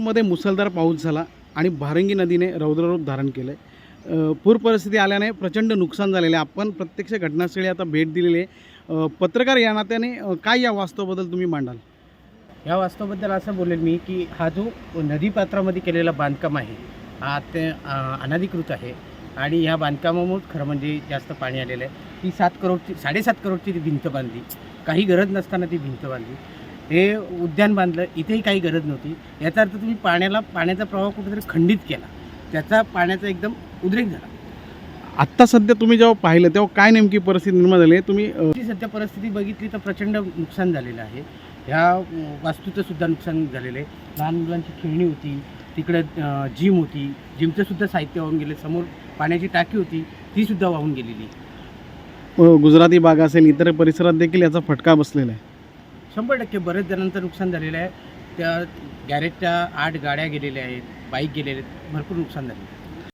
मध्ये मुसळधार पाऊस झाला आणि भारंगी नदीने रौद्ररूप धारण केलं आहे पूर परिस्थिती आल्याने प्रचंड नुकसान झालेले आहे. आपण प्रत्यक्ष घटनास्थळी आता भेट दिलेली आहे. पत्रकार या नात्याने काय या वास्तवाबद्दल तुम्ही मांडाल? या वास्तवाबद्दल असं बोलेल मी की हा जो नदीपात्रामध्ये केलेला बांधकाम आहे हा ते अनाधिकृत अनधिकृत आहे आणि ह्या बांधकामामुळे खरं म्हणजे जास्त पाणी आलेलं आहे. ती सात करोडची साडेसात करोडची ती भिंत बांधली. काही गरज नसताना ती भिंत बांधली. हे उद्यान बांधलं इथेही काही गरज नव्हती. याचा अर्थ तुम्ही पाण्याला पाण्याचा प्रवाह कुठेतरी खंडित केला. त्याचा पाण्याचा एकदम उद्रेक झाला. आत्ता सध्या तुम्ही जेव्हा पाहिलं तेव्हा काय नेमकी परिस्थिती निर्माण झाली? आहे तुम्ही अ, जी सध्या परिस्थिती बघितली तर प्रचंड नुकसान झालेलं आहे. ह्या अं, वास्तूचं सुद्धा नुकसान झालेलं आहे. लहान मुलांची खेळणी होती तिकडे जिम होती. जिमचं सुद्धा साहित्य वाहून गेले समोर पाण्याची टाकी होती ती सुद्धा वाहून गेलेली. अ, गुजराती बाग असेल इतर परिसरात देखील याचा फटका बसलेला आहे. शंभर टक्के बरेच जणांचं नुकसान झालेलं आहे. त्या गॅरेजच्या आठ गाड्या गेलेल्या आहेत बाईक गेलेले आहेत भरपूर नुकसान झालेलं आहे.